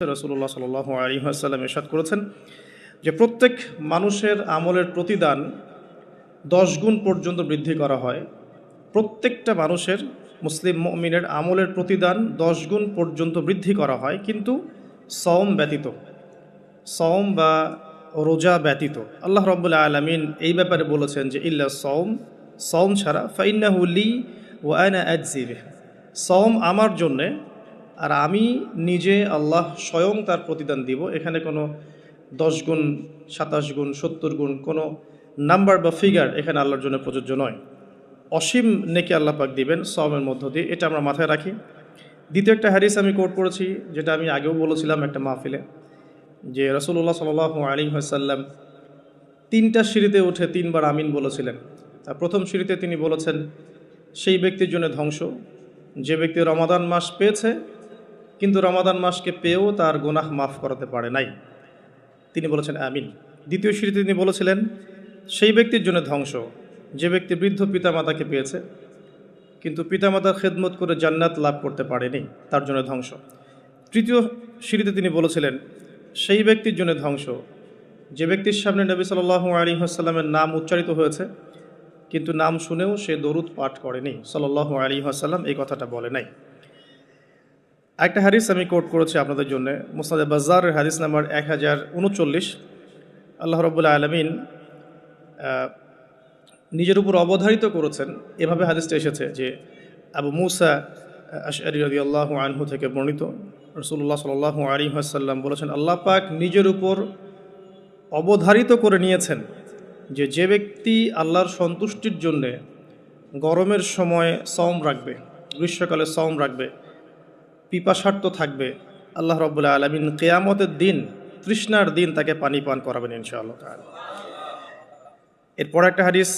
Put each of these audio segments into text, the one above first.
রসুল্লাহ সাল আলী আসাল্লাম এরশাদ করেছেন যে প্রত্যেক মানুষের আমলের প্রতিদান দশ গুণ পর্যন্ত বৃদ্ধি করা হয়। প্রত্যেকটা মানুষের মুসলিম মমিনের আমলের প্রতিদান দশ গুণ পর্যন্ত বৃদ্ধি করা হয়, কিন্তু সওম ব্যতীত। সওম বা রোজা ব্যতীত। আল্লাহ রব্বুল্লা আলমিন এই ব্যাপারে বলেছেন যে, ইল্লা সওম সওম ছাড়া ফাইন্নাহুলি ও আয়না অ্যাজিবে সওম আমার জন্যে আর আমি নিজে আল্লাহ স্বয়ং তার প্রতিদান দিব। এখানে কোনো দশ গুণ, সাতাশ গুণ, সত্তর গুণ, কোনো নাম্বার বা ফিগার এখানে আল্লাহর জন্য প্রযোজ্য নয়। অসীম নেকি আল্লাহ পাক দিবেন সওমের মধ্য দিয়ে। এটা আমরা মাথায় রাখি। দ্বিতীয় একটা হ্যারিস আমি কোট করেছি, যেটা আমি আগেও বলেছিলাম একটা মাহফিলে, যে রসুল্লাহ সাল আলী হাসাল্লাম তিনটা সিঁড়িতে উঠে তিনবার আমিন বলেছিলেন। তার প্রথম সিঁড়িতে তিনি বলেছেন, সেই ব্যক্তির জন্য ধ্বংস। যে ব্যক্তি রমাদান মাস পেয়েছে কিন্তু রমাদান মাসকে পেয়েও তার গোনাহ মাফ করাতে পারে নাই। তিনি বলেছেন, আমিন। দ্বিতীয় সিঁড়িতে তিনি বলেছিলেন, সেই ব্যক্তির জন্য ধ্বংস। যে ব্যক্তি বৃদ্ধ পিতামাতাকে পেয়েছে, কিন্তু পিতামাতার খেদমত করে জান্নাত লাভ করতে পারেনি, তার জন্য ধ্বংস। তৃতীয় সিঁড়িতে তিনি বলেছিলেন, সেই ব্যক্তির জন্য ধ্বংস। যে ব্যক্তির সামনে নবী সাল আলী আসাল্লামের নাম উচ্চারিত হয়েছে, কিন্তু নাম শুনেও সে দরুদ পাঠ করেনি। সাল্লাহ আলী আসাল্লাম এই কথাটা বলে নাই। একটা হাদিস আমি কোট করেছি আপনাদের জন্য। মুস্তাদ বাজারের হাদিস নাম্বার এক হাজার উনচল্লিশ। আল্লাহ রবুল্লা আলমিন নিজের উপর অবধারিত করেছেন। এভাবে হাদিসটা এসেছে যে আবু মুসা আশআরি রদি আল্লাহ আনহু থেকে বর্ণিত। রসুল্লাহ সাল আলী আসাল্লাম বলেছেন, আল্লাহ পাক নিজের উপর অবধারিত করে নিয়েছেন যে যে ব্যক্তি আল্লাহর সন্তুষ্টির জন্যে গরমের সময় সম রাখবে, গ্রীষ্মকালে সম রাখবে পিপাসার্থ থাকবে। আল্লাহ রব্বুল্লাহ আলমিন কেয়ামতের দিন, তৃষ্ণার দিন তাকে পানি পান করাবেন ইনশাআল্লাহ এরপর একটা হাদিস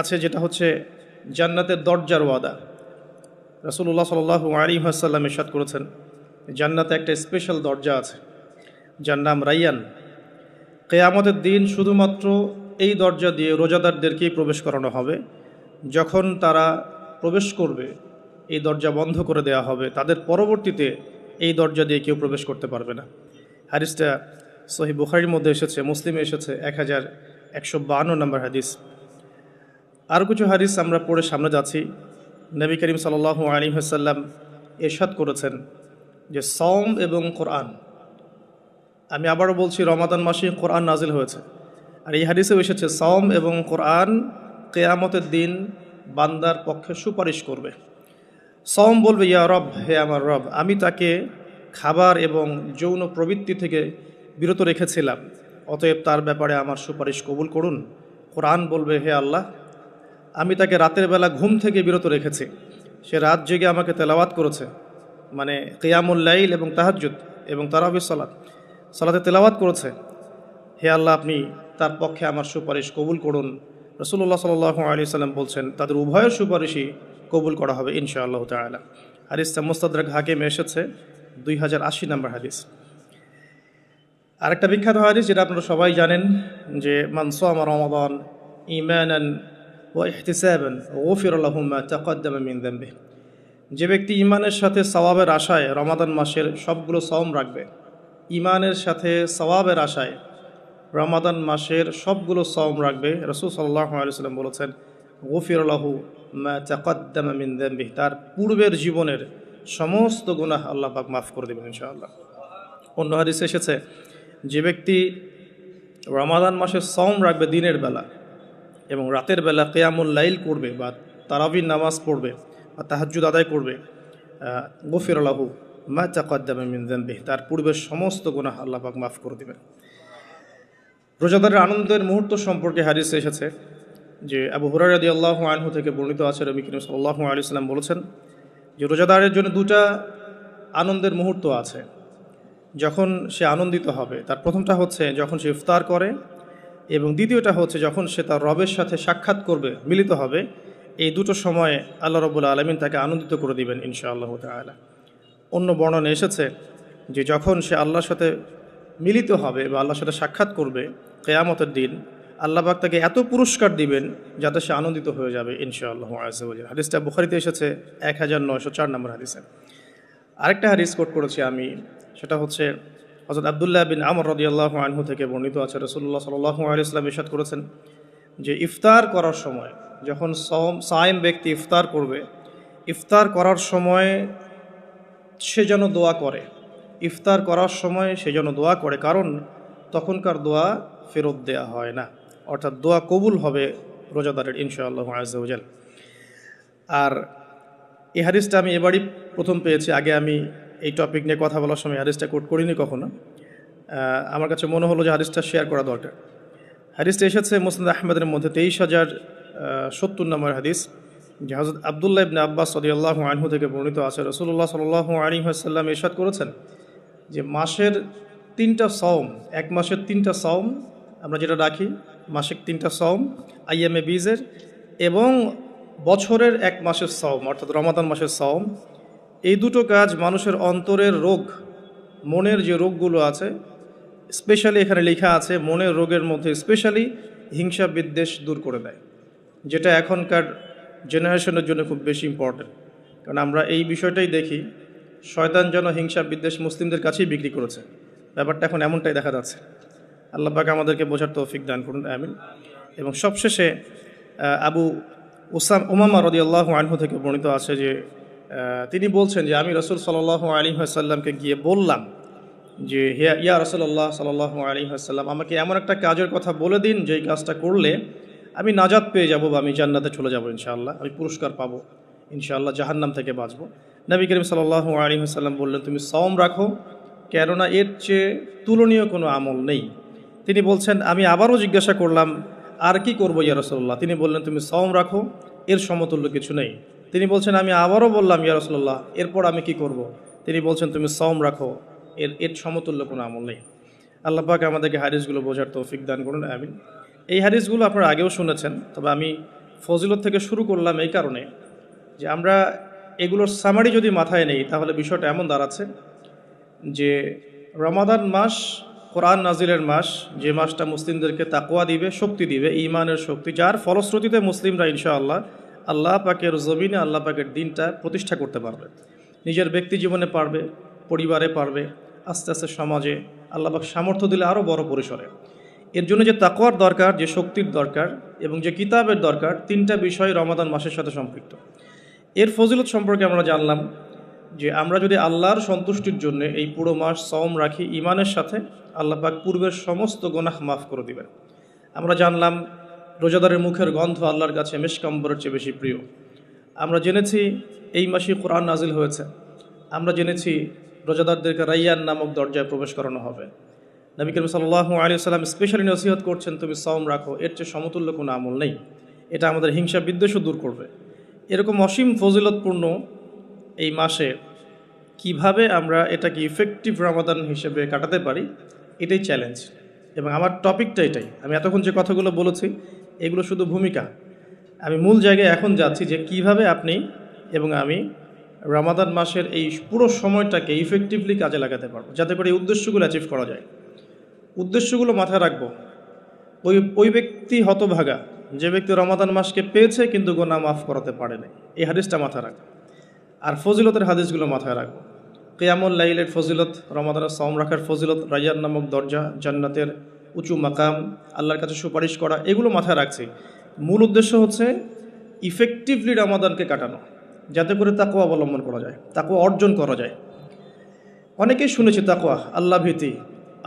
আছে যেটা হচ্ছে জান্নাতের দরজার ওয়াদা। রসুল্লাহ সাল আলী আসাল্লাম ইসাদ করেছেন, জান্নাতে একটা স্পেশাল দরজা আছে, যার নাম রাইয়ান। কেয়ামতের দিন শুধুমাত্র এই দরজা দিয়ে রোজাদারদেরকেই প্রবেশ করানো হবে, যখন তারা প্রবেশ করবে। এই দরজা বন্ধ করে দেওয়া হবে। তাদের পরবর্তীতে এই দরজা দিয়ে কেউ প্রবেশ করতে পারবে না। হাদিসটা সহি বুখারির মধ্যে এসেছে, মুসলিমে এসেছে এক হাজার একশো নম্বর হাদিস। আরও কিছু হাদিস আমরা পড়ে সামনে যাচ্ছি। নবী করিম সাল আলী হাসাল্লাম এরশাদ করেছেন যে সম এবং কোরআন। আমি আবারও বলছি, রমাদান মাসে কোরআন নাজিল হয়েছে। আর এই হাদিসেও এসেছে সম এবং কোরআন কেয়ামতের দিন বান্দার পক্ষে সুপারিশ করবে। সম বলবে, ইয়া রব, হে আমার রব, আমি তাকে খাবার এবং যৌন প্রবৃত্তি থেকে বিরত রেখেছিলাম। অতএব তার ব্যাপারে আমার সুপারিশ কবুল করুন। কোরআন বলবে, হে আল্লাহ, আমি তাকে রাতের বেলা ঘুম থেকে বিরত রেখেছি। সে রাত জেগে আমাকে তেলাওয়াত করেছে মানে কেয়ামুল্লাইল এবং তাহাজুদ এবং তারাবি সালাত, সালাতে তেলাওয়াত করেছে। হে আল্লাহ, আপনি তার পক্ষে আমার সুপারিশ কবুল করুন। রসুল্লাহ সাল আলী সাল্লাম বলছেন, তাদের উভয়ের সুপারিশই কবুল করা হবে, ইনশাআল্লাহ তালা হাদিসটা মোস্তাদরাক হাকিম এসেছে, দুই হাজার আশি নম্বর হাদিস। আরেকটা বিখ্যাত হাদিস যেটা আপনারা সবাই জানেন যে মানসাম রমাদান ইমানান ও ইহতিসাবান ওফির আল্লাহুম্মা তাকদ্দামা যে ব্যক্তি ইমানের সাথে সওয়াবের আশায় রমাদান মাসের সবগুলো সওম রাখবে ইমানের সাথে সওয়াবের আশায় রমাদান মাসের সবগুলো সওম রাখবে, রসুল সাল্লাহ আলু সাল্লাম বলেছেন গফির আল্লাহু মা চাকাদ্দামা মিন দাম্বি তার পূর্বের জীবনের সমস্ত গুনাহ আল্লাহ পাক মাফ করে দেবেন ইনশাআল্লাহ। অন্য হাদিস এসেছে, যে ব্যক্তি রমাদান মাসে সম রাখবে দিনের বেলা এবং রাতের বেলা কেয়ামুল লাইল করবে বা তারাবির নামাজ পড়বে বা তাহাজুদ আদায় করবে গফির আল্লাহু মা চাকাদ্দামা মিন দাম্বি তার পূর্বের সমস্ত গুনাহ আল্লাহ পাক মাফ করে দেবেন। রোজাদারের আনন্দের মুহূর্ত সম্পর্কে হাদিস এসেছে যে আবু হুরারদি আল্লাহ আনহু থেকে বর্ণিত আছে রবি কিরম সাল্লাহ আলি সাল্লাম বলেছেন যে রোজাদারের জন্য দুটা আনন্দের মুহূর্ত আছে। যখন সে আনন্দিত হবে, তার প্রথমটা হচ্ছে যখন সে ইফতার করে এবং দ্বিতীয়টা হচ্ছে যখন সে তার রবের সাথে সাক্ষাৎ করবে, মিলিত হবে, এই দুটো সময়ে আল্লাহ রবুল্লা আলমিন তাকে আনন্দিত করে দিবেন ইনশা আল্লাহ তালা অন্য বর্ণনে এসেছে যে যখন সে আল্লাহর সাথে মিলিত হবে বা আল্লাহর সাথে সাক্ষাৎ করবে, কেয়ামতের দিন আল্লাহবাক তাকে এত পুরস্কার দিবেন যাতে সে আনন্দিত হয়ে যাবে, ইনশাআল্লাহ আজল হাদিসটা বুখারিতে এসেছে এক হাজার নয়শো চার নম্বর হাদিসে। আরেকটা হাদিস কোট করেছি আমি, সেটা হচ্ছে হজরত আবদুল্লাহ বিন আমর রদিয়াল্লাহ আনহু থেকে বর্ণিত আছে রসুল্লাহ সাল্লাহ আলিয়াল্লাম ইসাদ করেছেন যে ইফতার করার সময়, যখন সম সায়েম ব্যক্তি ইফতার করবে, ইফতার করার সময় সে যেন দোয়া করে। ইফতার করার সময় সে যেন দোয়া করে, কারণ তখনকার দোয়া ফেরত দেয়া হয় না। অর্থাৎ দোয়া কবুল হবে রোজাদারের, ইনশাআল্লাহ আজাল আর এই হাদিসটা আমি এবারই প্রথম পেয়েছি। আগে আমি এই টপিক নিয়ে কথা বলার সময় হাদিসটা কোট করিনি কখনো। আমার কাছে মনে হলো যে হাদিসটা শেয়ার করা দরকার। হাদিসটা এসেছে মুসলিম আহমেদের মধ্যে তেইশ হাজার সত্তর নম্বর হাদিস, যে হজরত আবদুল্লাহ ইবনে আব্বাস সদিয়াল্লাহ আনহু থেকে বর্ণিত আছে। রসুল্লাহ সাল আলী আসাল্লাম ইরশাদ করেছেন যে মাসের তিনটা সওম, এক মাসের তিনটা সওম আমরা যেটা রাখি মাসিক তিনটা সওম আইএমএ বিজের এবং বছরের এক মাসের সওম, অর্থাৎ রমাদান মাসের সওম। এই দুটো কাজ মানুষের অন্তরের রোগ, মনের যে রোগগুলো আছে স্পেশালি এখানে লেখা আছে, মনের রোগের মধ্যে স্পেশালি হিংসা বিদ্বেষ দূর করে দেয়, যেটা এখনকার জেনারেশনের জন্য খুব বেশি ইম্পর্টেন্ট কারণ আমরা এই বিষয়টাই দেখি, শয়তান যেন হিংসা বিদ্বেষ মুসলিমদের কাছেই বিক্রি করেছে। ব্যাপারটা এখন এমনটাই দেখা যাচ্ছে। আল্লাহ পাক আমাদেরকে বোঝার তৌফিক দান করুন, আমিন। এবং সবশেষে আবু ওসাম উমামা রদি আল্লাহ আনহু থেকে বর্ণিত আছে যে তিনি বলছেন যে, আমি রসুল সাল্লাহ আলী সাল্লামকে গিয়ে বললাম যে হিয়া ইয়া রসল্লাহ সাল্লাহ আলী আসাল্লাম আমাকে এমন একটা কাজের কথা বলে দিন, যেই কাজটা করলে আমি নাজাদ পেয়ে যাব বা আমি জান্নাতে চলে যাব, ইনশাআল্লাহ। আমি পুরস্কার পাবো, ইনশাআল্লাহ, জাহান্নাম থেকে বাঁচবো। নবী করিম সাল্লাহ আলী আসাল্লাম বললেন, তুমি সওম রাখো, কেননা এর চেয়ে তুলনীয় কোনো আমল নেই। তিনি বলছেন, আমি আবারও জিজ্ঞাসা করলাম, আর কি করব ইয়া রসল্লাহ তিনি বললেন, তুমি সওম রাখো, এর সমতুল্য কিছু নেই। তিনি বলছেন, আমি আবারও বললাম, ইয়া রসল্লাহ এরপর আমি কি করব। তিনি বলছেন, তুমি সওম রাখো, এর এর সমতুল্য কোনো আমল নেই। আল্লাপাক আমাদেরকে হাদিসগুলো বোঝার তৌফিক দান করুন, আমিন। এই হাদিসগুলো আপনারা আগেও শুনেছেন, তবে আমি ফজিলত থেকে শুরু করলাম এই কারণে যে আমরা এগুলোর সামারি যদি মাথায় নেই, তাহলে বিষয়টা এমন দাঁড়াচ্ছে যে রমাদান মাস কোরআন নাজিলের মাস, যে মাসটা মুসলিমদেরকে তাকোয়া দিবে, শক্তি দিবে ইমানের শক্তি, যার ফলশ্রুতিতে মুসলিমরা ইনশাআল্লাহ আল্লাহ পাকের জমিনে, আল্লাহ পাকের দিনটা প্রতিষ্ঠা করতে পারবে। নিজের ব্যক্তি জীবনে পারবে, পরিবারে পারবে, আস্তে আস্তে সমাজে আল্লাহ পাক সামর্থ্য দিলে আরও বড় পরিসরে। এর জন্য যে তাকওয়ার দরকার, যে শক্তির দরকার এবং যে কিতাবের দরকার, তিনটা বিষয় রমাদান মাসের সাথে সম্পৃক্ত। এর ফজিলত সম্পর্কে আমরা জানলাম যে আমরা যদি আল্লাহর সন্তুষ্টির জন্য এই পুরো মাস সম রাখি ইমানের সাথে আল্লাহ পাক পূর্বের সমস্ত গোনাহ মাফ করে দিবেন। আমরা জানলাম, রোজাদারের মুখের গন্ধ আল্লাহর কাছে মেশকাম্বরের চেয়ে বেশি প্রিয়। আমরা জেনেছি এই মাসে কোরআন নাজিল হয়েছে। আমরা জেনেছি রোজাদারদেরকে রাইয়ান নামক দরজায় প্রবেশ করানো হবে। নবী করিম সাল্লাহ আলী সাল্লাম স্পেশালি নসিহত করছেন, তুমি সওম রাখো, এর চেয়ে সমতুল্য কোনো আমল নেই। এটা আমাদের হিংসা বিদ্বেষও দূর করবে। এরকম অসীম ফজিলতপূর্ণ এই মাসে কীভাবে আমরা এটাকে ইফেক্টিভ রমাদান হিসেবে কাটাতে পারি? এটাই চ্যালেঞ্জ এবং আমার টপিকটা এটাই। আমি এতক্ষণ যে কথাগুলো বলেছি, এগুলো শুধু ভূমিকা। আমি মূল জায়গায় এখন যাচ্ছি যে কীভাবে আপনি এবং আমি রমাদান মাসের এই পুরো সময়টাকে ইফেক্টিভলি কাজে লাগাতে পারব, যাতে করে এই উদ্দেশ্যগুলো অ্যাচিভ করা যায়। উদ্দেশ্যগুলো মাথায় রাখব। ওই ওই ব্যক্তি হতভাগা, যে ব্যক্তি রমাদান মাসকে পেয়েছে কিন্তু গোনা মাফ করাতে পারে নাই এই হাদিসটা মাথায় রাখব আর ফজিলতের হাদিসগুলো মাথায় রাখব। কেয়ামুল লাইলের ফজিলত, রমাদানের সম রাখার ফজিলত রাইয়ান নামক দরজা, জান্নাতের উঁচু মাকাম, আল্লাহর কাছে সুপারিশ করা, এগুলো মাথায় রাখছি। মূল উদ্দেশ্য হচ্ছে ইফেক্টিভলি রমাদানকে কাটানো, যাতে করে তাকে অবলম্বন করা যায় তাকে অর্জন করা যায়। অনেকেই শুনেছি তাকোয়া আল্লাহ ভীতি,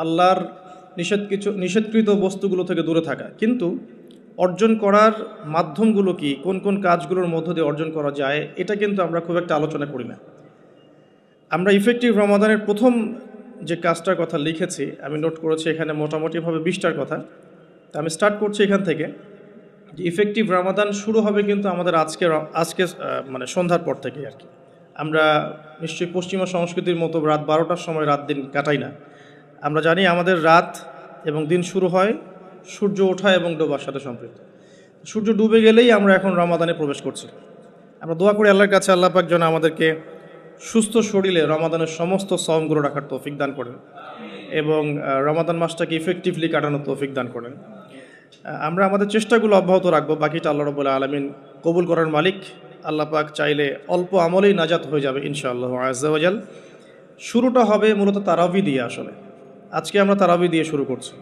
আল্লাহর নিষেধ কিছু, নিষেধকৃত বস্তুগুলো থেকে দূরে থাকা। কিন্তু অর্জন করার মাধ্যমগুলো কি, কোন কোন কাজগুলোর মধ্য দিয়ে অর্জন করা যায়, এটা কিন্তু আমরা খুব একটা আলোচনা করি না। আমরা ইফেক্টিভ রমাদানের প্রথম যে কাজটার কথা লিখেছি, আমি নোট করেছি এখানে মোটামুটিভাবে বিশটার কথা। তা আমি স্টার্ট করছি এখান থেকে। যে ইফেক্টিভ রমাদান শুরু হবে কিন্তু আমাদের আজকে আজকে মানে সন্ধ্যার পর থেকে আর কি। আমরা নিশ্চয়ই পশ্চিমা সংস্কৃতির মতো রাত বারোটার সময় রাত দিন কাটাই না। আমরা জানি আমাদের রাত এবং দিন শুরু হয় সূর্য ওঠা এবং ডোবার সাথে সম্পৃক্ত। সূর্য ডুবে গেলেই আমরা এখন রমাদানে প্রবেশ করছি। আমরা দোয়া করি আল্লাহর কাছে, আল্লাহ পাক যেন আমাদেরকে সুস্থ শরীরে রমাদানের সমস্ত সমগুলো রাখার তৌফিক দান করেন এবং রমাদান মাসটাকে ইফেক্টিভলি কাটানোর তৌফিক দান করেন। আমরা আমাদের চেষ্টাগুলো অব্যাহত রাখব। বাকিটা আল্লাহ রবুল্লা আলমিন কবুল করার মালিক। আল্লাহ পাক চাইলে অল্প আমলেই নাজাত হয়ে যাবে ইনশাআল্লাহ আজাল শুরুটা হবে মূলত তারাবি দিয়ে আসলে। আজকে আমরা তারাবি দিয়ে শুরু করছি।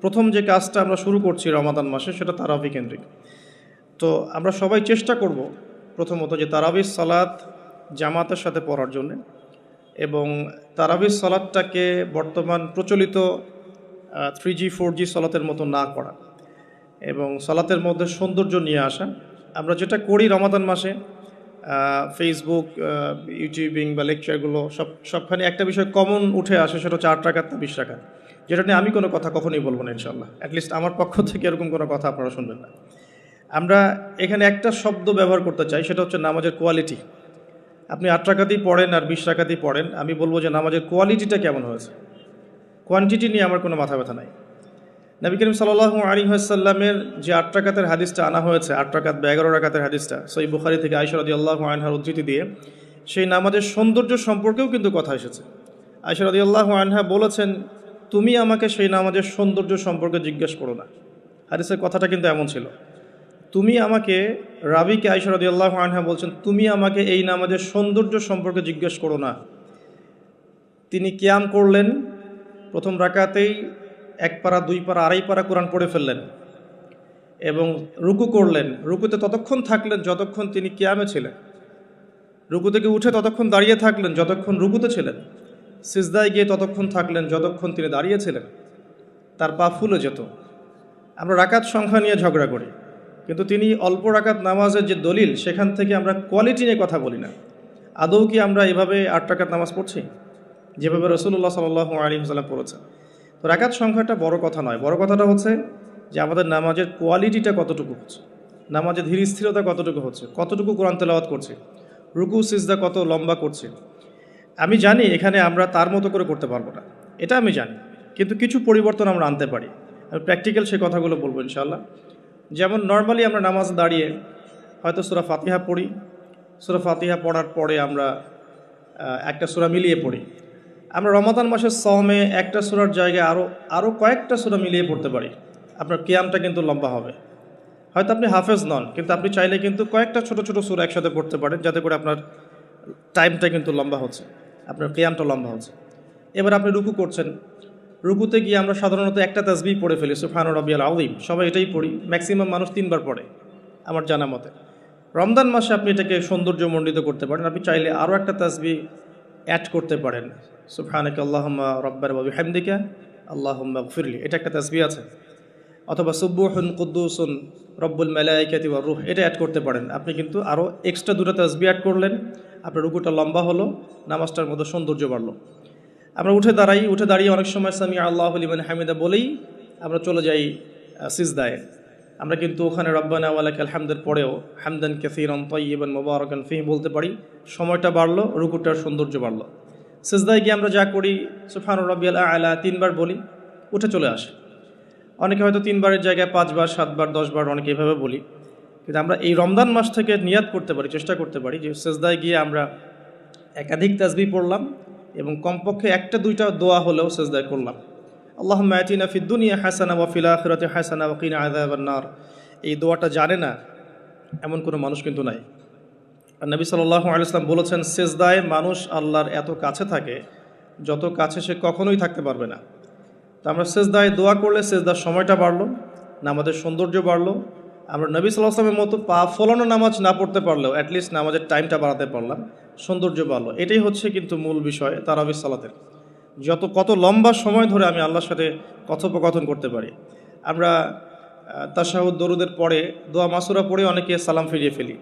প্রথম যে কাজটা আমরা শুরু করছি রমাদান মাসে সেটা তারাবি কেন্দ্রিক। তো আমরা সবাই চেষ্টা করব প্রথমত যে তারাবি সালাত জামাতের সাথে পড়ার জন্যে এবং তারাবি সালাদটাকে বর্তমান প্রচলিত থ্রি জি ফোর জি সালাতের মতো না করা এবং সালাতের মধ্যে সৌন্দর্য নিয়ে আসা। আমরা যেটা করি রমাদান মাসে ফেসবুক ইউটিউবিং বা লেকচারগুলো সব, সবখানে একটা বিষয় কমন উঠে আসে সেটা চার আট টাকা না বিশ টাকা যেটা নিয়ে আমি কোনো কথা কখনোই বলব না ইনশাল্লাহ অ্যাটলিস্ট আমার পক্ষ থেকে এরকম কোনো কথা আপনারা শুনবেন না। আমরা এখানে একটা শব্দ ব্যবহার করতে চাই, সেটা হচ্ছে নামাজের কোয়ালিটি আপনি আট টাকাতেই পড়েন আর বিশ টাকাতেই পড়েন, আমি বলব যে নামাজের কোয়ালিটিটা কেমন হয়েছে? কোয়ান্টিটি নিয়ে আমার কোনো মাথা ব্যথা নাই। নবী করিম সাল্লাহ আলী সাল্লামের যে আট রাকাতের হাদিসটা আনা হয়েছে, আট রাকাত বা এগারো রাকাতের হাদিসটা সই বুখারি থেকে আইসরাদি আল্লাহ আনহার উদ্ধৃতি দিয়ে, সেই নামাজের সৌন্দর্য সম্পর্কেও কিন্তু কথা এসেছে। আইসরাদি আল্লাহ আনহা বলেছেন, তুমি আমাকে সেই নামাজের সৌন্দর্য সম্পর্কে জিজ্ঞেস করো না। হাদিসের কথাটা কিন্তু এমন ছিল। তুমি আমাকে রাবিকে আইসরাদি আল্লাহ আনহা বলছেন, তুমি আমাকে এই নামাজের সৌন্দর্য সম্পর্কে জিজ্ঞেস করো না। তিনি কিয়াম করলেন, প্রথম রাকাতেই এক পারা, দুই পারা, আড়াই পারা কোরআন পড়ে ফেললেন এবং রুকু করলেন। রুকুতে ততক্ষণ থাকলেন যতক্ষণ তিনি কিয়ামে ছিলেন। রুকু থেকে উঠে ততক্ষণ দাঁড়িয়ে থাকলেন যতক্ষণ রুকুতে ছিলেন। সিজদায় গিয়ে ততক্ষণ থাকলেন যতক্ষণ তিনি দাঁড়িয়েছিলেন তার পা ফুলে যেত। আমরা রাকাত সংখ্যা নিয়ে ঝগড়া করি। কিন্তু তিনি অল্প রাকাত নামাজের যে দলিল, সেখান থেকে আমরা কোয়ালিটি নিয়ে কথা বলি না। আদৌ কি আমরা এভাবে আট রাকাত নামাজ পড়ছি? যেভাবে রসুল্লাহ সাল আলী হাসাল্লাম পড়েছেন। তো রাকাত সংখ্যাটা বড় কথা নয়, বড় কথাটা হচ্ছে যে আমাদের নামাজের কোয়ালিটিটা কতটুকু হচ্ছে? নামাজের ধীর স্থিরতা কতটুকু হচ্ছে? কতটুকু কোরআন তেলাওয়াত করছে? রুকু, সিজদা কত লম্বা করছে? আমি জানি এখানে আমরা তার মতো করে করতে পারব না। এটা আমি জানি। কিন্তু কিছু পরিবর্তন আমরা আনতে পারি। আমি প্র্যাকটিক্যাল সে কথাগুলো বলব ইনশাল্লাহ যেমন নর্মালি আমরা নামাজ দাঁড়িয়ে হয়তো সুরা ফাতিহা পড়ি, সুরা ফাতিহা পড়ার পরে আমরা একটা সুরা মিলিয়ে পড়ি। আমরা রমাদান মাসের সমে একটা সুরার জায়গায় আরও আরও কয়েকটা সুরা মিলিয়ে পড়তে পারি। আপনার কিয়ামটা কিন্তু লম্বা হবে। হয়তো আপনি হাফেজ নন, কিন্তু আপনি চাইলে কিন্তু কয়েকটা ছোট ছোট সুরা একসাথে পড়তে পারেন, যাতে করে আপনার টাইমটা কিন্তু লম্বা হচ্ছে, আপনার কিয়ামটা লম্বা হচ্ছে। এবার আপনি রুকু করছেন রুকুতে গিয়ে আমরা সাধারণত একটা তাসবি পড়ে ফেলি সুফানুর রবিআল আউলিম সবাই এটাই পড়ি ম্যাক্সিমাম মানুষ তিনবার পড়ে, আমার জানা মতে। রমজান মাসে আপনি এটাকে সৌন্দর্যমণ্ডিত করতে পারেন, আপনি চাইলে আরও একটা তাজবি অ্যাড করতে পারেন। সুফানাক আল্লাহম্মা রব্বার বাবি হামদিকা আল্লাহম্মা ফিরলি এটা একটা তাসবি আছে। অথবা সুব্বুহুন কুদ্দুসুন রব্বুল মালাইকাতি ওয়া রুহ, এটা অ্যাড করতে পারেন। আপনি কিন্তু আরও এক্সট্রা দুটো তাজবি অ্যাড করলেন, আপনার রুকুটা লম্বা হলো, নামাজটার মধ্যে সৌন্দর্য বাড়লো। আমরা উঠে দাঁড়াই, উঠে দাঁড়িয়ে অনেক সময় সামি আল্লাহ লিমান হামিদা বলেই আমরা চলে যাই সিজদায়। আমরা কিন্তু ওখানে রব্বানা ওয়ালাক আলহামদের পরেও হামদান কাসিরন তৈবান মোবারকান ফিহ বলতে পারি, সময়টা বাড়লো রুকুটার সৌন্দর্য বাড়লো। সিজদায় গিয়ে আমরা যা করি সুফান রব্বিয়াল আলা, তিনবার বলি, উঠে চলে আসে। অনেকে হয়তো তিনবারের জায়গায় পাঁচবার, সাতবার, দশবার অনেকে এভাবে বলি। কিন্তু আমরা এই রমজান মাস থেকে নিয়াত করতে পারি, চেষ্টা করতে পারি যে সেজদায় গিয়ে আমরা একাধিক তাজবি পড়লাম এবং কমপক্ষে একটা, দুইটা দোয়া হলেও সেজদায় করলাম। আল্লাহ মায়াতিনা ফিদ্দুনিয়া হাসানা ওয়া ফিল আখিরাতি হাসানা ওয়া কিনা আযাবান নার। এই দোয়াটা জানে না এমন কোনো মানুষ কিন্তু নাই। আর নবী সাল্লাল্লাহু আলাইহি সাল্লাম বলেছেন, সেজদায় মানুষ আল্লাহর এত কাছে থাকে, যত কাছে সে কখনোই থাকতে পারবে না। তো আমরা সেজদায় দোয়া করলে সেজদার সময়টা বাড়লো, নামাজের সৌন্দর্য বাড়লো। আমরা নবী সাল্লাহ আসলামের মতো পা ফলানো নামাজ না পড়তে পারলেও অ্যাটলিস্ট নামাজের টাইমটা বাড়াতে পারলাম। সৌন্দর্য বাড়লো। এটাই হচ্ছে কিন্তু মূল বিষয় তারাবি সালাতের। যত, কত লম্বা সময় ধরে আমি আল্লাহর সাথে কথোপকথন করতে পারি। আমরা তাশাহুদ দরুদের পরে দোয়া মাসুরা পড়ে অনেকে সালাম ফিরিয়ে ফেলি।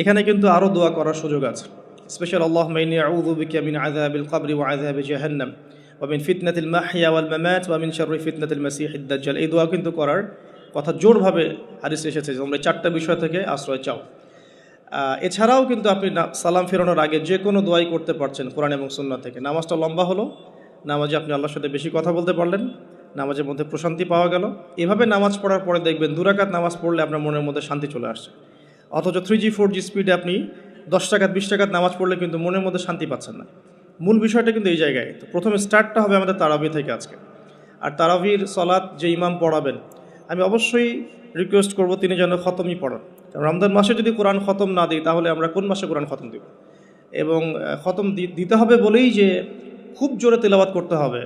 এখানে কিন্তু আরও দোয়া করার সুযোগ আছে। স্পেশাল আল্লাহ মাইনি আউযু বিকা মিন আযাবিল কবরি ওয়া আযাবি জাহান্নাম। ওয়া মিন ফিতনাতিল মাহইয়া ওয়াল মামাত ওয়া মিন শাররি ফিতনাতিল মাসিহিদ দাজ্জাল। এই দোয়া কিন্তু করার কথা জোরভাবে হাদিসে এসেছে তোমরা চারটা বিষয় থেকে আশ্রয় চাও। এছাড়াও কিন্তু আপনি সালাম ফেরানোর আগে যে কোনো দোয়াই করতে পারছেন কোরআন এবং সুন্নাহ থেকে। নামাজটা লম্বা হলো, নামাজে আপনি আল্লাহর সাথে বেশি কথা বলতে পারলেন, নামাজের মধ্যে প্রশান্তি পাওয়া গেল। এভাবে নামাজ পড়ার পরে দেখবেন দুরাকাত নামাজ পড়লে আপনার মনের মধ্যে শান্তি চলে আসছে। অথচ থ্রি জি ফোর জি স্পিডে আপনি দশ টাকাত বিশ টাকাত নামাজ পড়লে কিন্তু মনের মধ্যে শান্তি পাচ্ছেন না। মূল বিষয়টা কিন্তু এই জায়গায়। তো প্রথমে স্টার্টটা হবে আমাদের তারাবি থেকে আজকে। আর তারাবির সলাৎ যে ইমাম পড়াবেন, আমি অবশ্যই রিকোয়েস্ট করব তিনি যেন খতমই পড়ান। রমজান মাসে যদি কোরআন খতম না দিই, তাহলে আমরা কোন মাসে কোরআন খতম দিব? এবং খতম দিতে হবে বলেই যে খুব জোরে তেলাওয়াত করতে হবে।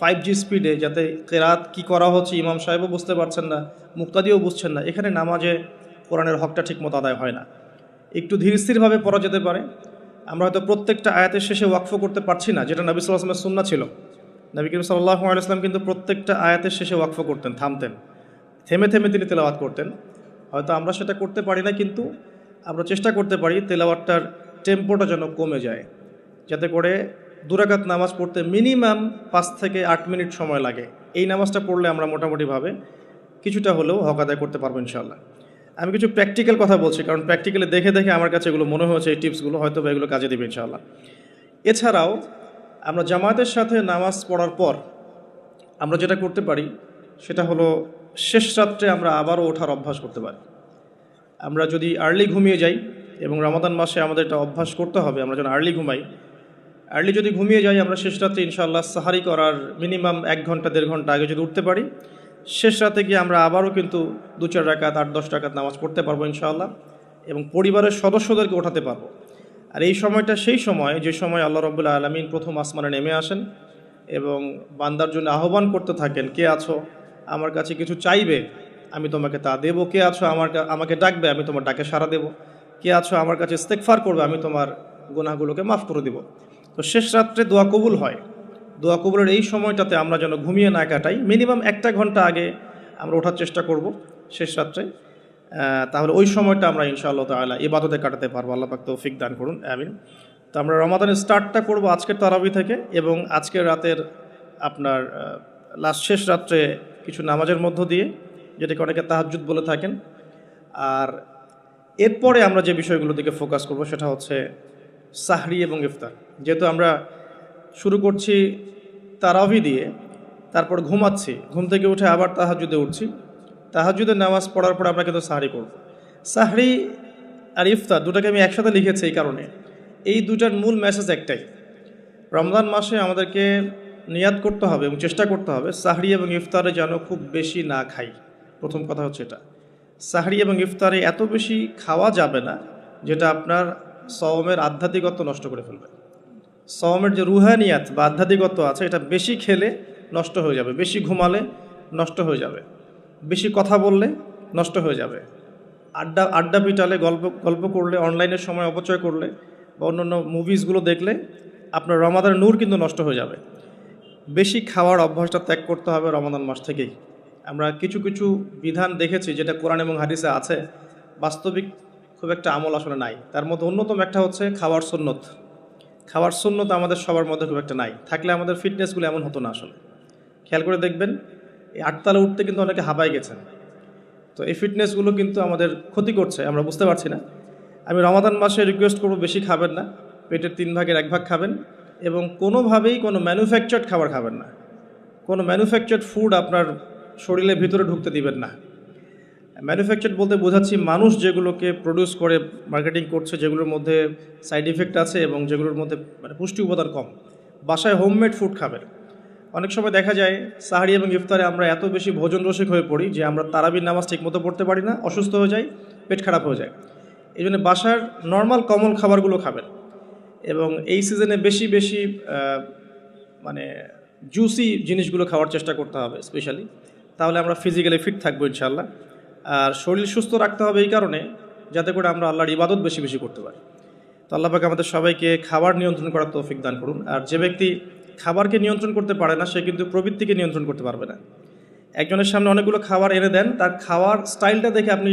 ফাইভ জি স্পিডে যাতে কেরাত কি করা হচ্ছে ইমাম সাহেবও বুঝতে পারছেন না, মুক্তাদিও বুঝছেন না। এখানে নামাজে কোরআনের হকটা ঠিকমতো আদায় হয় না। একটু ধীর স্থিরভাবে পড়া যেতে পারে। আমরা হয়তো প্রত্যেকটা আয়াতের শেষে ওয়াকফ করতে পারছি না, যেটা নবী সাল্লাহ আসলামের সুন্না ছিল। নবী করিম সাল্লাহ আলাইসলাম কিন্তু প্রত্যেকটা আয়াতের শেষে ওয়াকফ করতেন, থামতেন। থেমে থেমে তিনি তেলাওয়াত করতেন। হয়তো আমরা সেটা করতে পারি না, কিন্তু আমরা চেষ্টা করতে পারি তেলাওয়াতটার টেম্পোটা যেন কমে যায়। যাতে করে দুরাকাত নামাজ পড়তে মিনিমাম পাঁচ থেকে আট মিনিট সময় লাগে। এই নামাজটা পড়লে আমরা মোটামুটিভাবে কিছুটা হলেও হক আদায় করতে পারব ইনশাল্লাহ আমি কিছু প্র্যাকটিক্যাল কথা বলছি, কারণ প্র্যাকটিক্যালি দেখে দেখে আমার কাছে এগুলো মনে হয়েছে, এই টিপসগুলো হয়তো বা এগুলো কাজে দেবে ইনশাল্লাহ এছাড়াও আমরা জামায়াতের সাথে নামাজ পড়ার পর আমরা যেটা করতে পারি সেটা হলো শেষ রাত্রে আমরা আবারও ওঠার অভ্যাস করতে পারি। আমরা যদি আর্লি ঘুমিয়ে যাই এবং রমাদান মাসে আমাদের এটা অভ্যাস করতে হবে, আমরা যেন আর্লি ঘুমাই আর্লি যদি ঘুমিয়ে যাই, আমরা শেষ রাত্রে ইনশাল্লাহ সাহারি করার মিনিমাম এক ঘণ্টা, দেড় ঘণ্টা আগে যদি উঠতে পারি, শেষ রাতে গিয়ে আমরা আবারও কিন্তু দু, চার রাকাত, আট, দশ টাকাত নামাজ পড়তে পারব ইনশাআল্লাহ এবং পরিবারের সদস্যদেরকে ওঠাতে পারব। আর এই সময়টা সেই সময়, যে সময় আল্লাহ রবুল্লা আলমিন প্রথম আসমানে নেমে আসেন এবং বান্দার জন্য আহ্বান করতে থাকেন, কে আছো? আমার কাছে কিছু চাইবে, আমি তোমাকে তা দেবো। কে আছো আমার আমাকে ডাকবে, আমি তোমার ডাকে সাড়া দেবো। কে আছো আমার কাছে ইস্তেকফার করবে, আমি তোমার গুনাহগুলোকে মাফ করে দেবো। তো শেষ রাত্রে দোয়া কবুল হয়। দোয়া কবুলের এই সময়টাতে আমরা যেন ঘুমিয়ে না কাটাই। মিনিমাম একটা ঘণ্টা আগে আমরা ওঠার চেষ্টা করব শেষ রাত্রে। তাহলে ওই সময়টা আমরা ইনশাআল্লাহ তাআলা ইবাদতে কাটাতে পারব। আল্লাহ পাক তৌফিক দান করুন। আমিন। তো আমরা রমাদানের স্টার্টটা করব আজকের তারাবি থেকে এবং আজকের রাতের আপনার লাস্ট শেষ রাত্রে কিছু নামাজের মধ্য দিয়ে, যেটাকে অনেকে তাহাজ্জুদ বলে থাকেন। আর এরপরে আমরা যে বিষয়গুলো দিকে ফোকাস করব সেটা হচ্ছে সাহরি এবং ইফতার। যেহেতু আমরা শুরু করছি তারাবি দিয়ে, তারপর ঘুমাচ্ছি, ঘুম থেকে উঠে আবার তাহাজুদে উঠছি। তাহাজুদের নামাজ পড়ার পর আমরা কিন্তু সাহরি করব সাহরি আর ইফতার দুটাকে আমি একসাথে লিখেছি এই কারণে। এই দুটার মূল মেসেজ একটাই। রমজান মাসে আমাদেরকে নিয়াদ করতে হবে এবং চেষ্টা করতে হবে সাহরি এবং ইফতারে যেন খুব বেশি না খাই। প্রথম কথা হচ্ছে এটা। সাহরি এবং ইফতারে এত বেশি খাওয়া যাবে না যেটা আপনার সওমের আধ্যাত্মিকত্ব নষ্ট করে ফেলবে। সওমের যে রুহানিয়াত বা আধ্যাত্মিকত্ব আছে, এটা বেশি খেলে নষ্ট হয়ে যাবে, বেশি ঘুমালে নষ্ট হয়ে যাবে, বেশি কথা বললে নষ্ট হয়ে যাবে। আড্ডা আড্ডা পিটালে, গল্প গল্প করলে, অনলাইনের সময় অপচয় করলে বা অন্যান্য মুভিসগুলো দেখলে আপনার রমাদানের নূর কিন্তু নষ্ট হয়ে যাবে। বেশি খাওয়ার অভ্যাসটা ত্যাগ করতে হবে রমাদান মাস থেকেই। আমরা কিছু কিছু বিধান দেখেছি যেটা কোরআন এবং হাদিসে আছে। বাস্তবিক খুব একটা আমল আসলে নাই। তার মধ্যে অন্যতম একটা হচ্ছে খাওয়ার সুন্নত। খাওয়ার সুন্নত আমাদের সবার মধ্যে খুব একটা নাই। থাকলে আমাদের ফিটনেসগুলো এমন হতো না আসলে। খেয়াল করে দেখবেন, এই আটতলা উঠতে কিন্তু অনেকে হাবায় গেছেন। তো এই ফিটনেসগুলো কিন্তু আমাদের ক্ষতি করছে, আমরা বুঝতে পারছি না। আমি রমাদান মাসে রিকোয়েস্ট করব বেশি খাবেন না। পেটের তিন ভাগের এক ভাগ খাবেন। এবং কোনোভাবেই কোনো ম্যানুফ্যাকচার্ড খাবার খাবেন না। কোনো ম্যানুফ্যাকচার্ড ফুড আপনার শরীরের ভিতরে ঢুকতে দিবেন না। ম্যানুফ্যাকচার বলতে বোঝাচ্ছি মানুষ যেগুলোকে প্রডিউস করে মার্কেটিং করছে, যেগুলোর মধ্যে সাইড ইফেক্ট আছে এবং যেগুলোর মধ্যে মানে পুষ্টি উপাদান কম। বাসায় হোমমেড ফুড খাবেন। অনেক সময় দেখা যায়, সাহারি এবং ইফতারে আমরা এত বেশি ভোজন রসিক হয়ে পড়ি যে আমরা তারাবির নামাজ ঠিকমতো পড়তে পারি না, অসুস্থ হয়ে যাই, পেট খারাপ হয়ে যায়। এই জন্য বাসার নর্মাল কমন খাবারগুলো খাবেন। এবং এই সিজনে বেশি বেশি মানে জুসি জিনিসগুলো খাওয়ার চেষ্টা করতে হবে স্পেশালি তাহলে আমরা ফিজিক্যালি ফিট থাকব ইনশাল্লাহ আর শরীর সুস্থ রাখতে হবে এই কারণে, যাতে করে আমরা আল্লাহর ইবাদত বেশি বেশি করতে পারি। তো আল্লাহ পাক আমাদের সবাইকে খাবার নিয়ন্ত্রণ করার তৌফিক দান করুন। আর যে ব্যক্তি খাবারকে নিয়ন্ত্রণ করতে পারে না, সে কিন্তু প্রবৃত্তিকে নিয়ন্ত্রণ করতে পারবে না। একজনের সামনে অনেকগুলো খাবার এনে দেন, তার খাওয়ার স্টাইলটা দেখে আপনি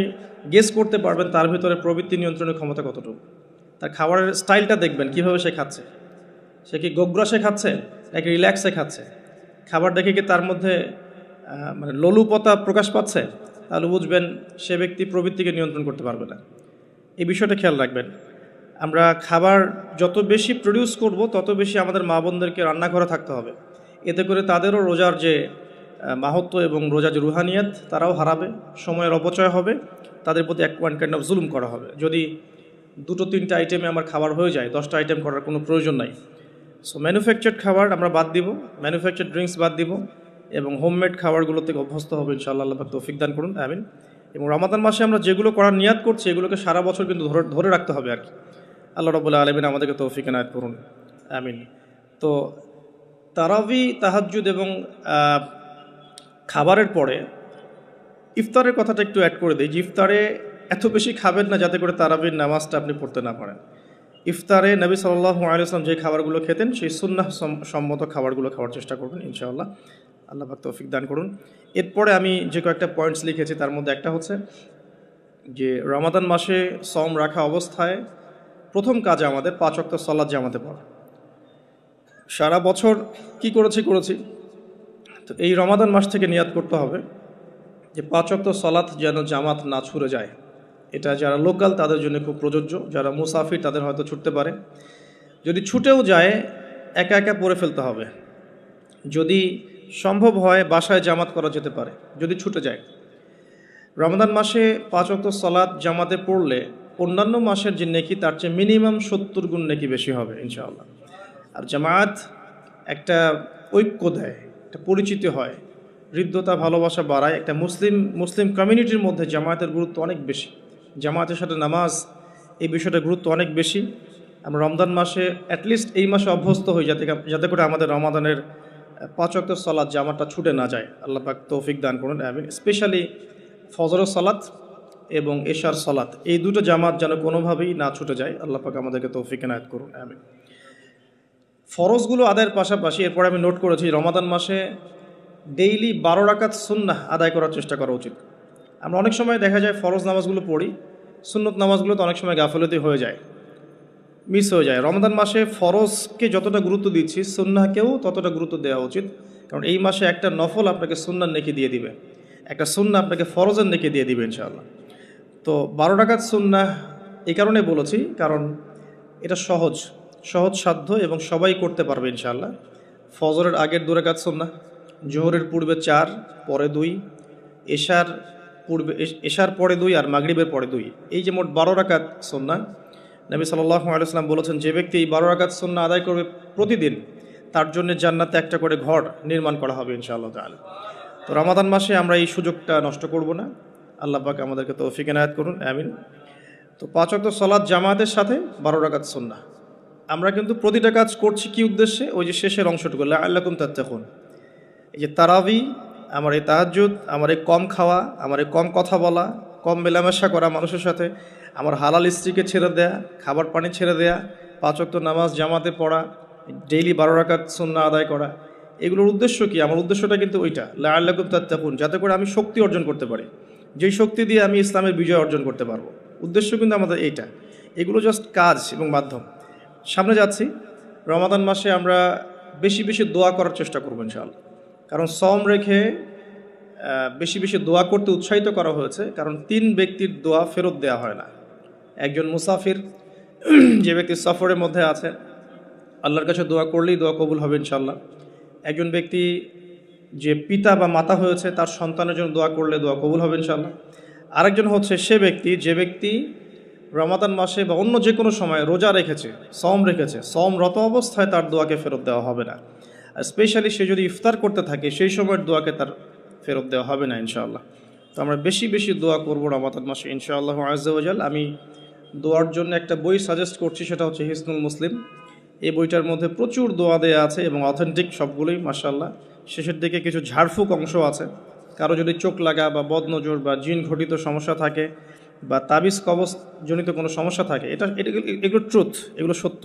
গেস করতে পারবেন তার ভিতরে প্রবৃত্তি নিয়ন্ত্রণের ক্ষমতা কতটুকু। তার খাবারের স্টাইলটা দেখবেন কীভাবে সে খাচ্ছে। সে কি গোগ্রাসে খাচ্ছে নাকি রিল্যাক্সে খাচ্ছে? খাবার দেখে কি তার মধ্যে মানে লোলুপতা প্রকাশ পাচ্ছে? তাহলে বুঝবেন সে ব্যক্তি প্রবৃত্তিকে নিয়ন্ত্রণ করতে পারবে না। এই বিষয়টা খেয়াল রাখবেন। আমরা খাবার যত বেশি প্রডিউস করব তত বেশি আমাদের মা বোনদেরকে রান্নাঘরে থাকতে হবে। এতে করে তাদেরও রোজার যে আহ, মাহাত্ম এবং রোজার যে রুহানিয়াত তারাও হারাবে সময়ের অপচয় হবে তাদের প্রতি এক ওয়ান কাইন্ড অফ জুলুম করা হবে। যদি দুটো, তিনটা আইটেমে আমার খাবার হয়ে যায়, দশটা আইটেম করার কোনো প্রয়োজন নাই। সো ম্যানুফ্যাকচার্ড খাবার আমরা বাদ দিব ম্যানুফ্যাকচার্ড ড্রিঙ্কস বাদ দিব এবং হোমমেড খাবারগুলো থেকে অভ্যস্ত হবে, ইনশাআল্লাহ আল্লাহ তৌফিক দান করুন, আমিন। এবং রমাদান মাসে আমরা যেগুলো করার নিয়াত করছি, এগুলোকে সারা বছর কিন্তু ধরে ধরে রাখতে হবে আর কি। আল্লাহ রবুল্লা আলমিন আমাদেরকে তৌফিক এনায়ত করুন, আমিন। তো, তারাবি, তাহাজ্জুদ এবং খাবারের পরে ইফতারের কথাটা একটু অ্যাড করে দিই, যে ইফতারে এত বেশি খাবেন না যাতে করে তারাবির নামাজটা আপনি পড়তে না পারেন। ইফতারে নবী সাল্লাহ আলিয়াল্লাম যে খাবারগুলো খেতেন, সেই সুন্নাহ সম- সম্মত খাবারগুলো খাওয়ার চেষ্টা করবেন, ইনশাআল্লাহ। আল্লাহ পাক তৌফিক দান করুন। এরপরে আমি যে কয়েকটা পয়েন্টস লিখেছি, তার মধ্যে একটা হচ্ছে যে রমাদান মাসে সম রাখা অবস্থায় প্রথম কাজ আমাদের পাঁচ অক্ট সলাদ জামাতে পড়া। সারা বছর কি করেছি করেছি। তো এই রমাদান মাস থেকে নিয়াত করতে হবে যে পাঁচ অক্ট সলাৎ যেন জামাত না ছুড়ে যায়। এটা যারা লোকাল, তাদের জন্য খুব প্রযোজ্য। যারা মুসাফির, তাদের হয়তো ছুটতে পারে। যদি ছুটেও যায়, একা একা পরে ফেলতে হবে। যদি সম্ভব হয়, বাসায় জামাত করা যেতে পারে, যদি ছুটে যায়। রমজান মাসে পাঁচ অক্ট সলাৎ জামাতে পড়লে, অন্যান্য মাসের যে নেকি, তার চেয়ে মিনিমাম সত্তর গুণ নেকি বেশি হবে, ইনশাআল্লাহ। আর জামাত একটা ঐক্য দেয়, একটা পরিচিতি হয়, হৃদ্যতা, ভালোবাসা বাড়ায়। একটা মুসলিম মুসলিম কমিউনিটির মধ্যে জামায়াতের গুরুত্ব অনেক বেশি। জামায়াতের সাথে নামাজ, এই বিষয়টার গুরুত্ব অনেক বেশি। আমরা রমজান মাসে অ্যাটলিস্ট এই মাসে অভ্যস্ত হই যাতে যাতে করে আমাদের রমাদানের পাঁচ অক্ট সলাৎ জামাটা ছুটে না যায়। আল্লাহ পাক তৌফিক দান করুন, আমিন। স্পেশালি ফজরের সালাত এবং এশার সালাত, এই দুটো জামাত যেন কোনোভাবেই না ছুটে যায়। আল্লাহ পাক আমাদেরকে তৌফিক এনায়ত করুন, আমিন। ফরজগুলো আদায়ের পাশাপাশি এরপরে আমি নোট করেছি, রমাদান মাসে ডেইলি বারো রাকাত সুন্নাহ আদায় করার চেষ্টা করা উচিত। আমরা অনেক সময় দেখা যায় ফরজ নামাজগুলো পড়ি, সুন্নত নামাজগুলো তো অনেক সময় গাফলতি হয়ে যায় মিস হয়ে যায়। রমজান মাসে ফরজকে যতটা গুরুত্ব দিচ্ছি, সুন্নাহকেও ততটা গুরুত্ব দেওয়া উচিত। কারণ এই মাসে একটা নফল আপনাকে সুন্নার নেকি দিয়ে দিবে। একটা সুন্না আপনাকে ফরজের নেকি দিয়ে দিবে, ইনশাআল্লাহ। তো বারো টাকার সুন্নাহ এই কারণে বলেছি, কারণ এটা সহজ সহজ সাধ্য এবং সবাই করতে পারবে, ইনশাআল্লাহ। ফজরের আগের দু রাকাত সুন্নাহ, জোহরের পূর্বে চার, পরে দুই, এশার পূর্বে এশ- এশার পরে দুই আর মাগরীবের পরে দুই। এই যে মোট বারো রাকাত সন্না নবী সাল্লাহ আলাইসলাম বলেছেন, যে ব্যক্তি এই বারো রাকাত সন্না আদায় করবে প্রতিদিন, তার জন্য জান্নাতে একটা করে ঘর নির্মাণ করা হবে ইনশাআল্লাহ তাআলা। তো রমাদান মাসে আমরা এই সুযোগটা নষ্ট করব না। আল্লাহ পাক আমাদেরকে তৌফিক এনায়াত করুন, আমিন। তো পাঁচ অক্ট সলাদ জামাতের সাথে বারো রাকাত সন্না আমরা কিন্তু প্রতিটা কাজ করছি কি উদ্দেশ্যে? ওই যে শেষের অংশটুকু আল্লাকুম তাত্তাকুন। এই যে তারাবি আমার এই তাহাজ্জুদ, আমার এই কম খাওয়া, আমার এই কম কথা বলা, কম মেলামেশা করা মানুষের সাথে, আমার হালাল স্ত্রীকে ছেড়ে দেয়া, খাবার পানি ছেড়ে দেয়া পাঁচক্ত নামাজ জামাতে পড়া ডেইলি বারো রাকাত সন্না আদায় করা, এগুলোর উদ্দেশ্য কি? আমার উদ্দেশ্যটা কিন্তু ওইটা লাল্লাকুম তাত্তাকুন, যাতে করে আমি শক্তি অর্জন করতে পারি। যেই শক্তি দিয়ে আমি ইসলামের বিজয় অর্জন করতে পারব। উদ্দেশ্য কিন্তু আমাদের এইটা। এগুলো জাস্ট কাজ এবং মাধ্যম। সামনে যাচ্ছি। রমাদান মাসে আমরা বেশি বেশি দোয়া করার চেষ্টা করব, ইনশাআল্লাহ। কারণ সম রেখে বেশি বেশি দোয়া করতে উৎসাহিত করা হয়েছে, কারণ তিন ব্যক্তির দোয়া ফেরত দেওয়া হয় না। একজন মুসাফির, যে ব্যক্তি সফরের মধ্যে আছে, আল্লাহর কাছে দোয়া করলেই দোয়া কবুল হবে ইনশাল্লাহ একজন ব্যক্তি, যে পিতা বা মাতা হয়েছে, তার সন্তানের জন্য দোয়া করলে দোয়া কবুল হবে ইনশাল্লাহ আরেকজন হচ্ছে সে ব্যক্তি, যে ব্যক্তি রমাদান মাসে বা অন্য যে কোনো সময় রোজা রেখেছে সম রেখেছে সমরত অবস্থায় তার দোয়াকে ফেরত দেওয়া হবে না। স্পেশালি সে যদি ইফতার করতে থাকে, সেই সময়ের দোয়াকে তার ফেরত দেওয়া হবে না, ইনশাআল্লাহ। তো আমরা বেশি বেশি দোয়া করব রমাদান মাসে, ইনশাআল্লাহ আজাল আমি দোয়ার জন্য একটা বই সাজেস্ট করছি, সেটা হচ্ছে হিসনুল মুসলিম। এই বইটার মধ্যে প্রচুর দোয়া দেয়া আছে এবং অথেন্টিক সবগুলোই মাসাল্লাহ শেষের দিকে কিছু ঝাড়ফুঁক অংশ আছে। কারও যদি চোখ লাগা বা বদনজর বা জিন ঘটিত সমস্যা থাকে বা তাবিজ কবজ জনিত কোনো সমস্যা থাকে, এটা এগুলো ট্রুথ এগুলো সত্য।